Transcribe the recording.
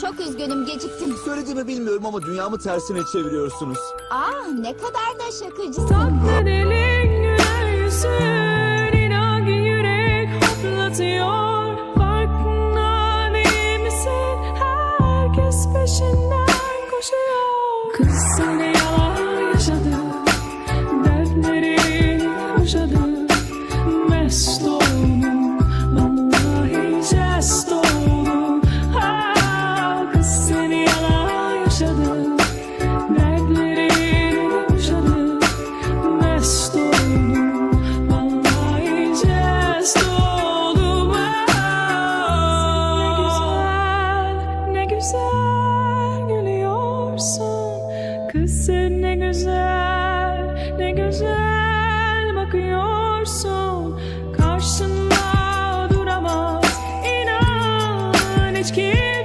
Çok üzgünüm geciktim. Söylediğimi bilmiyorum ama dünyamı tersine çeviriyorsunuz. Ah ne kadar da şakacısın. Bedelin güler yüzün inan ki yürek hoplatıyor güzel, gülüyorsun. Kız sen ne güzel, ne güzel bakıyorsun. Karşında duramaz inan hiç kimse